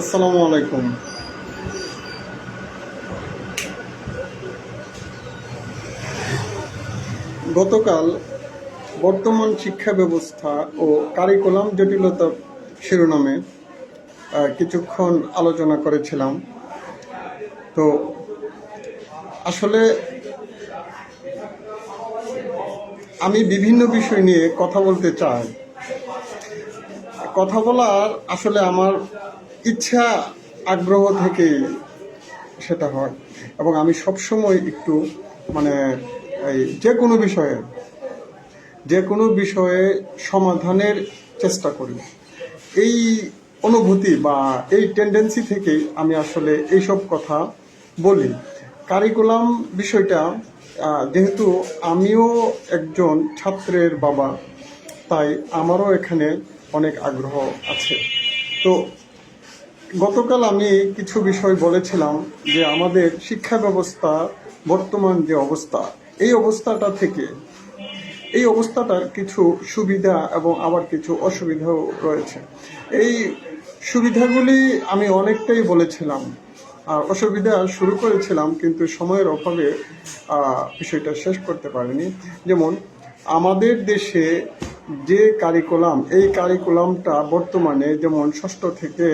আসসালামু আলাইকুম। গতকাল বর্তমান শিক্ষা ব্যবস্থা ও কারিকুলাম জটিলতা শিরোনামে কিছুক্ষণ আলোচনা করেছিলাম। তো আসলে আমি বিভিন্ন বিষয় নিয়ে কথা বলতে চাই। কথা বলার আসলে আমার ইচ্ছা, আগ্রহ থেকে সেটা হয়। এবং আমি সবসময় একটু মানে এই যে কোনো বিষয়ে, যে কোনো বিষয়ে সমাধানের চেষ্টা করি। এই অনুভূতি বা এই টেন্ডেন্সি থেকেই আমি আসলে এইসব কথা বলি। কারিকুলাম বিষয়টা যেহেতু আমিও একজন ছাত্রের বাবা, তাই আমারও এখানে অনেক আগ্রহ আছে। তো গতকাল আমি কিছু বিষয় বলেছিলাম যে আমাদের শিক্ষা ব্যবস্থা বর্তমান যে অবস্থা, এই অবস্থাটা থেকে এই অবস্থাটার কিছু সুবিধা এবং আবার কিছু অসুবিধাও রয়েছে। এই সুবিধাগুলি আমি অনেকটাই বলেছিলাম, আর অসুবিধা শুরু করেছিলাম কিন্তু সময়ের অভাবে বিষয়টা শেষ করতে পারিনি। যেমন, আমাদের দেশে যে কারিকুলাম এই কারিকুলামটা বর্তমানে যেমন ষষ্ঠ থেকে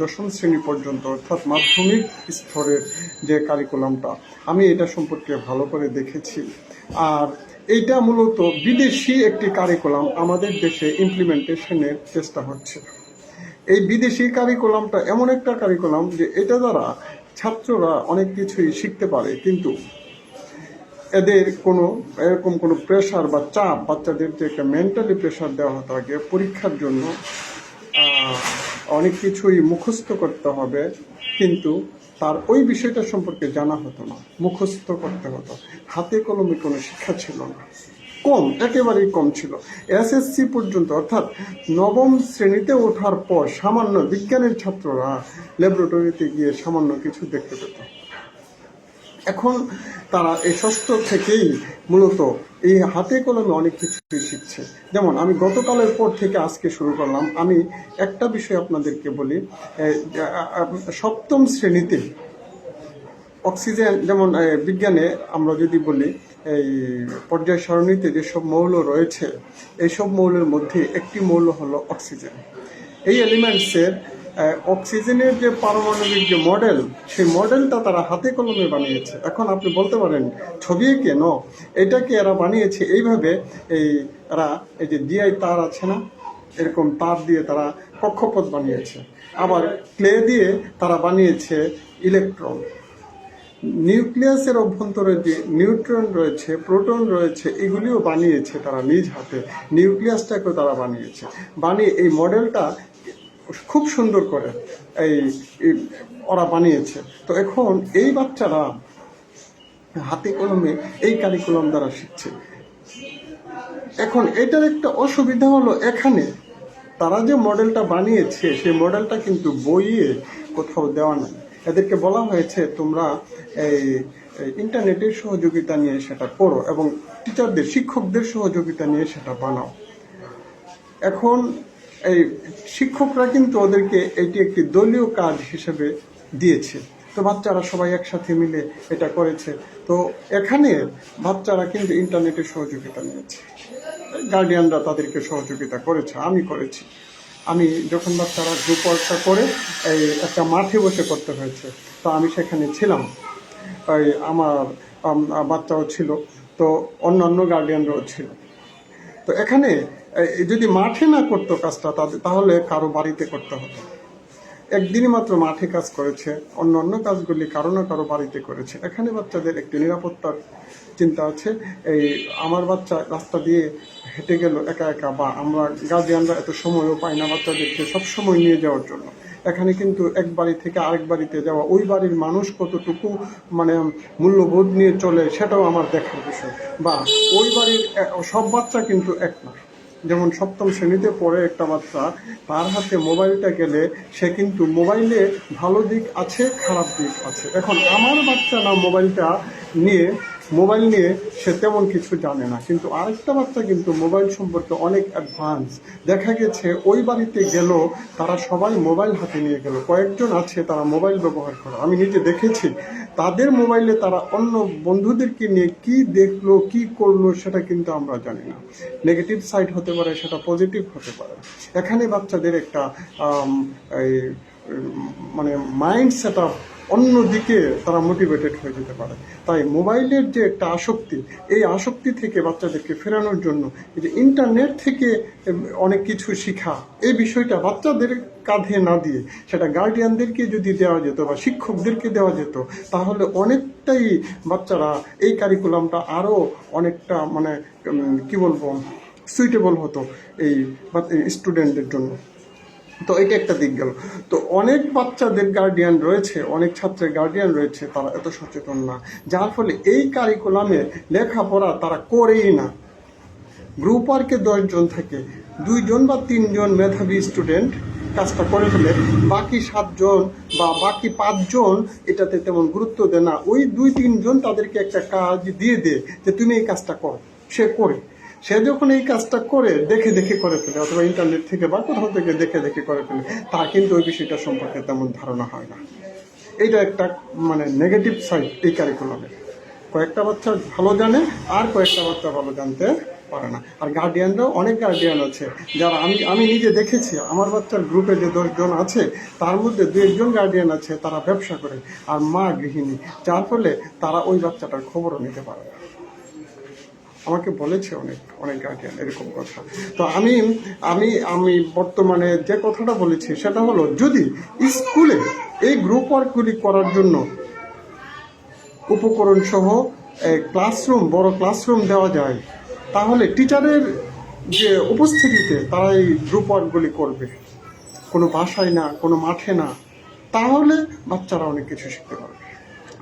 দশম শ্রেণি পর্যন্ত, অর্থাৎ মাধ্যমিক স্তরের যে কারিকুলামটা আমি এটা সম্পর্কে ভালো করে দেখেছি। আর এইটা মূলত বিদেশি একটি কারিকুলাম আমাদের দেশে ইমপ্লিমেন্টেশনের চেষ্টা হচ্ছে। এই বিদেশি কারিকুলামটা এমন একটা কারিকুলাম যে এটা দ্বারা ছাত্ররা অনেক কিছুই শিখতে পারে, কিন্তু এদের কোনো, এরকম কোনো প্রেশার বা চাপ বাচ্চাদের যে মেন্টালি প্রেশার দেওয়া হতো আগে, পরীক্ষার জন্য অনেক কিছুই মুখস্থ করতে হবে, কিন্তু তার ওই বিষয়টা সম্পর্কে জানা হতো না, মুখস্থ করতে হতো। হাতে কলমে কোনো শিক্ষা ছিল না। কম, একেবারেই কম ছিল। এসএসসি পর্যন্ত, অর্থাৎ নবম শ্রেণীতে ওঠার পর সামান্য বিজ্ঞানের ছাত্ররা ল্যাবরেটরিতে গিয়ে সামান্য কিছু দেখতে পেত। এখন তারা এই ষষ্ঠ থেকেই মূলত এই হাতে কলমে অনেক কিছু শিখছে। যেমন আমি গতকালের পর থেকে আজকে শুরু করলাম। আমি একটা বিষয় আপনাদেরকে বলি সপ্তম শ্রেণীতে অক্সিজেন, যেমন বিজ্ঞানে আমরা যদি বলি, এই পর্যায় সারণীতে যেসব মৌল রয়েছে, এইসব মৌলের মধ্যে একটি মৌল হলো অক্সিজেন। এই এলিমেন্টসের অক্সিজেনের যে পারমাণবিক যে মডেল সেই মডেলটা তারা হাতে কলমে বানিয়েছে। এখন আপনি বলতে পারেন, ছবি কেন এটাকে এরা বানিয়েছে এইভাবে, এই এরা, এই যে ডিআই তার আছে না? এরকম তার দিয়ে তারা কক্ষপথ বানিয়েছে। আবার ক্লে দিয়ে তারা বানিয়েছে ইলেকট্রন নিউক্লিয়াসের অভ্যন্তরে যে নিউট্রন রয়েছে প্রোটন রয়েছে, এগুলিও বানিয়েছে তারা নিজ হাতে। নিউক্লিয়াসটাকেও তারা বানিয়েছে। বানিয়ে এই মডেলটা খুব সুন্দর করে এই ওরা বানিয়েছে। তো এখন এই বাচ্চারা হাতে কলমে এই কারিকুলাম দ্বারা শিখছে। এখন এটার একটা অসুবিধা হলো এখানে তারা যে মডেলটা বানিয়েছে, সেই মডেলটা কিন্তু বইয়ে কোথাও দেওয়া নাই। এদেরকে বলা হয়েছে, তোমরা এই ইন্টারনেটের সহযোগিতা নিয়ে সেটা করো এবং টিচারদের শিক্ষকদের সহযোগিতা নিয়ে সেটা বানাও। এখন এই শিক্ষকরা কিন্তু ওদেরকে এটি একটি দলীয় কাজ হিসেবে দিয়েছে। তো বাচ্চারা সবাই একসাথে মিলে এটা করেছে। তো এখানে বাচ্চারা কিন্তু ইন্টারনেটের সহযোগিতা নিয়েছে। গার্ডিয়ানরা তাদেরকে সহযোগিতা করেছে, আমি করেছি। আমি যখন বাচ্চারা গ্রুপ ওয়ার্কটা করে, এই একটা মাঠে বসে করতে হয়েছে, তো আমি সেখানে ছিলাম। আমার বাচ্চাও ছিল, তো অন্যান্য গার্ডিয়ানরাও ছিল। তো এখানে যদি মাঠে না করতো কাজটা তাদের- তাহলে কারও বাড়িতে করতে হতো। একদিনই মাত্র মাঠে কাজ করেছে, অন্য অন্য কাজগুলি কারও না কারও বাড়িতে করেছে। এখানে বাচ্চাদের একটি নিরাপত্তার চিন্তা আছে। এই আমার বাচ্চা রাস্তা দিয়ে হেঁটে গেল একা একা, বা আমরা গার্জিয়ানরা এত সময়ও পাই না বাচ্চাদেরকে সব সময় নিয়ে যাওয়ার জন্য। এখানে কিন্তু এক বাড়ি থেকে আরেক বাড়িতে যাওয়া, ওই বাড়ির মানুষ কতটুকু মানে মূল্যবোধ নিয়ে চলে সেটাও আমার দেখার বিষয়। বা ওই বাড়ির সব বাচ্চা কিন্তু এক না। যেমন সপ্তম শ্রেণীতে পড়ে একটা বাচ্চা, তার হাতে মোবাইলটা গেলে সে কিন্তু মোবাইলে ভালো দিক আছে, খারাপ দিক আছে। এখন আমার বাচ্চা না মোবাইলটা নিয়ে মোবাইল নিয়ে সে তেমন কিছু জানে না, কিন্তু আরেকটা বাচ্চা কিন্তু মোবাইল সম্পর্কে অনেক অ্যাডভান্স দেখা গেছে ওই বাড়িতে গেল, তারা সবাই মোবাইল হাতে নিয়ে গেল। কয়েকজন আছে তারা মোবাইল ব্যবহার করে। আমি নিজে দেখেছি, তাদের মোবাইলে তারা অন্য বন্ধুদেরকে নিয়ে কি দেখল, কি করল সেটা কিন্তু আমরা জানি না। নেগেটিভ সাইড হতে পারে, সেটা পজিটিভ হতে পারে। এখানে বাচ্চাদের একটা মানে মাইন্ড সেট আপ অন্যদিকে তারা মোটিভেটেড হয়ে যেতে পারে। তাই মোবাইলের যে একটা আসক্তি, এই আসক্তি থেকে বাচ্চাদেরকে ফেরানোর জন্য যে ইন্টারনেট থেকে অনেক কিছু শেখা, এই বিষয়টা বাচ্চাদের কাঁধে না দিয়ে সেটা গার্ডিয়ানদেরকে যদি দেওয়া যেত বা শিক্ষকদেরকে দেওয়া যেত, তাহলে অনেকটাই বাচ্চারা এই কারিকুলামটা আরও অনেকটা মানে কি বলব সুইটেবল হতো এই স্টুডেন্টদের জন্য। তো এটা একটা দিক গেল। তো অনেক বাচ্চাদের গার্ডিয়ান রয়েছে, অনেক ছাত্রের গার্ডিয়ান রয়েছে, তারা এত সচেতন না। যার ফলে এই কারিকুলামে লেখাপড়া তারা করেই না। গ্রুপ ওয়ার্কে দশজন থাকে দুইজন বা তিনজন মেধাবী স্টুডেন্ট কাজটা করে ফেলে, বাকি সাতজন বা বাকি পাঁচজন এটাতে তেমন গুরুত্ব দেয় না। ওই দুই তিনজন তাদেরকে একটা কাজ দিয়ে দে যে, তুমি এই কাজটা করো। সে করে। সে যখন এই কাজটা করে, দেখে দেখে করে ফেলে, অথবা ইন্টারনেট থেকে বা কোথাও থেকে দেখে দেখে করে ফেলে তার কিন্তু ওই বিষয়টা সম্পর্কে তেমন ধারণা হয় না। এইটা একটা মানে নেগেটিভ সাইড এই কারিকুলামের কয়েকটা বাচ্চা ভালো জানে, আর কয়েকটা বাচ্চা ভালো জানতে পারে না। আর গার্ডিয়ানরাও অনেক গার্ডিয়ান আছে, যারা আমি আমি নিজে দেখেছি, আমার বাচ্চার গ্রুপে যে দশজন আছে, তার মধ্যে দু একজন গার্ডিয়ান আছে, তারা ব্যবসা করে, আর মা গৃহিণী। যার ফলে তারা ওই বাচ্চাটার খবরও নিতে পারে না। আমাকে বলেছে অনেক অনেক গার্ডিয়ান এরকম কথা। তো আমি আমি আমি বর্তমানে যে কথাটা বলেছি সেটা হলো, যদি স্কুলে এই গ্রুপ ওয়ার্কগুলি করার জন্য উপকরণ সহ ক্লাসরুম বড় ক্লাসরুম দেওয়া যায়, তাহলে টিচারের যে উপস্থিতিতে তারা এই গ্রুপ ওয়ার্কগুলি করবে, কোনো বাসায় না, কোনো মাঠে না, তাহলে বাচ্চারা অনেক কিছু শিখতে পারবে।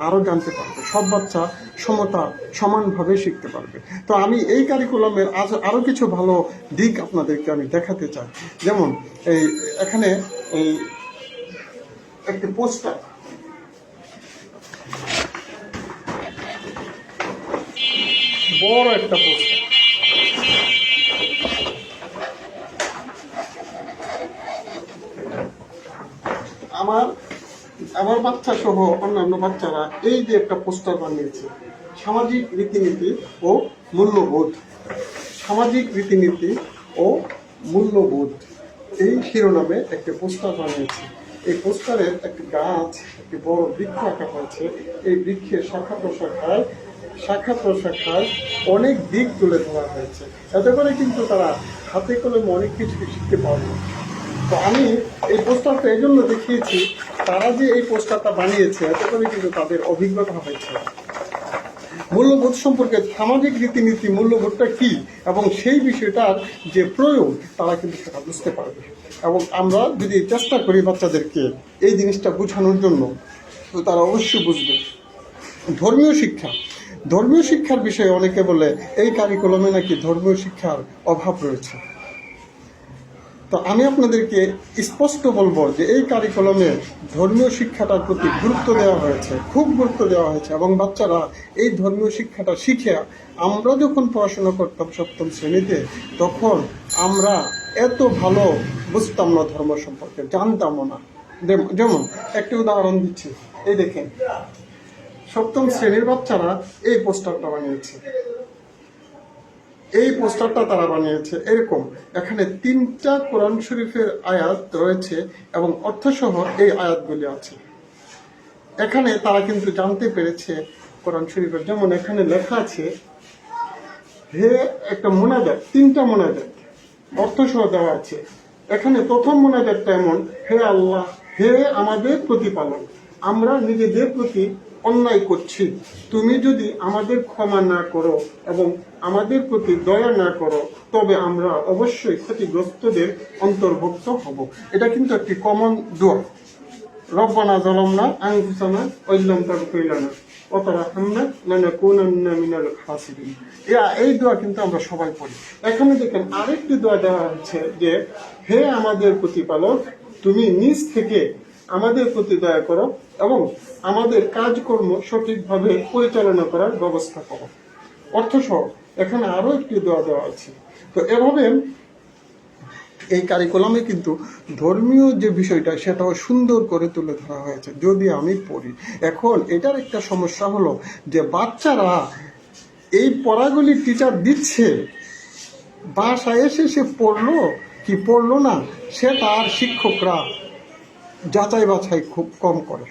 আরও জানতে পারবে। সব বাচ্চা সমতা সমানভাবে শিখতে পারবে। তো আমি এই কারিকুলামের আজ আরও কিছু ভালো দিক আপনাদেরকে আমি দেখাতে চাই। যেমন, এই এখানে এই একটি পোস্টার বড় একটা পোস্টার আমার আমার বাচ্চা সহ অন্যান্য বাচ্চারা এই যে একটা পোস্টার বানিয়েছে, সামাজিক রীতিনীতি ও মূল্যবোধ। সামাজিক রীতিনীতি ও মূল্যবোধ, এই শিরোনামে একটি পোস্টার বানিয়েছে। এই পোস্টারের একটি গাছ, একটি বড় বৃক্ষ আঁকা হয়েছে। এই বৃক্ষের শাখা প্রশাখায় শাখা প্রশাখায় অনেক দিক তুলে ধরা হয়েছে। এতে করে কিন্তু তারা হাতে কলমে অনেক কিছু শিখতে পারবে। তো আমি এই পোস্টারটা এই জন্য দেখিয়েছি তারা যে এই পোস্টারটা বানিয়েছে এতে করে কিন্তু তাদের অভিজ্ঞতা হয়েছে। মূল্যবোধ সম্পর্কে সামাজিক রীতিনীতি, মূল্যবোধটা কি এবং সেই বিষয়টার যে প্রয়োগ, তারা কিন্তু সেটা বুঝতে পারবে। এবং আমরা যদি চেষ্টা করি বাচ্চাদেরকে এই জিনিসটা বোঝানোর জন্য, তো তারা অবশ্যই বুঝবে। ধর্মীয় শিক্ষা। ধর্মীয় শিক্ষার বিষয়ে অনেকে বলে, এই কারিকুলামে নাকি ধর্মীয় শিক্ষার অভাব রয়েছে। তো আমি আপনাদেরকে স্পষ্ট বলব যে এই কারিকুলামে ধর্মীয় শিক্ষাটার প্রতি গুরুত্ব দেওয়া হয়েছে, খুব গুরুত্ব দেওয়া হয়েছে এবং বাচ্চারা এই ধর্মীয় শিক্ষাটা শিখে আমরা যখন পড়াশোনা করতাম সপ্তম শ্রেণীতে, তখন আমরা এত ভালো বুঝতাম না ধর্ম সম্পর্কে, জানতামও না। যেম- যেমন একটি উদাহরণ দিচ্ছি, এই দেখেন, সপ্তম শ্রেণির বাচ্চারা এই পোস্টারটা বানিয়েছে। এই পোস্টারটা তারা বানিয়েছে এরকম। এখানে তিনটা কোরআন শরীফের আয়াত রয়েছে এবং অর্থসহ এই আয়াতগুলি আছে। এখানে তারা কিন্তু জানতে পেরেছে কোরআন শরীফের। যেমন এখানে লেখা আছে, হে একটা মোনাজাত, তিনটা মোনাজাত অর্থসহ দেওয়া আছে। এখানে প্রথম মোনাজাতটা এমন, হে আল্লাহ, হে আমাদের প্রতিপালক, আমরা নিজেদের প্রতি অন্যায় করছি। তুমি যদি আমাদের ক্ষমা না করো এবং আমাদের প্রতি দয়া না করো, তবে আমরা অবশ্যই ক্ষতিগ্রস্তদের অন্তর্ভুক্ত হব। এটা কিন্তু একটি কমন দোয়া রব্বানা জলমনা আনফুসানা ওয়াইল্লাম তাগফির লানা ওয়া তারহামনা লানাকুনান্না মিনাল খাসিরিন। ইয়া, এই দোয়া কিন্তু আমরা সবাই পড়ি। এখানে দেখেন আরেকটি দোয়া দেওয়া হচ্ছে যে, হে আমাদের প্রতিপালক, তুমি নিজ থেকে আমাদের প্রতি দয়া করো এবং আমাদের কাজকর্ম সঠিকভাবে পরিচালনা করার ব্যবস্থা করো। অর্থসহ এখানে আরও একটি দোয়া দেওয়া আছে। তো এভাবে এই কারিকুলামে কিন্তু ধর্মীয় যে বিষয়টা, সেটাও সুন্দর করে তুলে ধরা হয়েছে। যদি আমি পড়ি, এখন এটার একটা সমস্যা হলো যে বাচ্চারা এই পড়াগুলি টিচার দিচ্ছে, বাসায় এসে সে পড়ল কি পড়ল না সেটা আর শিক্ষকরা যাচাই বাছাই খুব কম করে।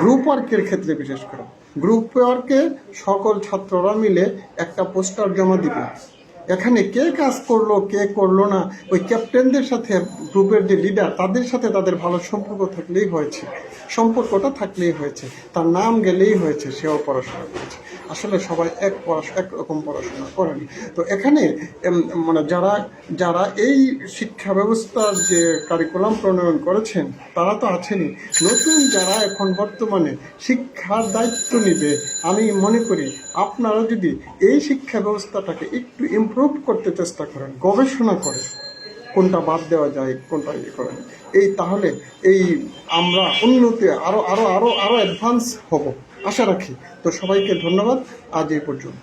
গ্রুপ ওয়ার্কের ক্ষেত্রে বিশেষ করে। গ্রুপ ওয়ার্কে সকল ছাত্ররা মিলে একটা পোস্টার জমা দিবে। এখানে কে কাজ করল, কে করল না, ওই ক্যাপ্টেনদের সাথে, গ্রুপের যে লিডার তাদের সাথে তাদের ভালো সম্পর্ক থাকলেই হয়েছে। সম্পর্কটা থাকলেই হয়েছে। তার নাম গেলেই হয়েছে, সেও পড়াশোনা করেছে। আসলে সবাই এক পড়াশোনা একরকম পড়াশোনা করেনি। তো এখানে মানে যারা যারা এই শিক্ষা ব্যবস্থার যে কারিকুলাম প্রণয়ন করেছেন, তারা তো আছেনই। নতুন যারা এখন বর্তমানে শিক্ষার দায়িত্ব নিবে আমি মনে করি আপনারা যদি এই শিক্ষা ব্যবস্থাটাকে একটু ইম্প্রুভ করতে চেষ্টা করেন, গবেষণা করেন কোনটা বাদ দেওয়া যায়, কোনটা ইয়ে করেন, এই তাহলে এই আমরা উন্নতি আরও আরও আরও আরও অ্যাডভান্স হব। আশা রাখি। তো সবাইকে ধন্যবাদ। আজ এই পর্যন্ত।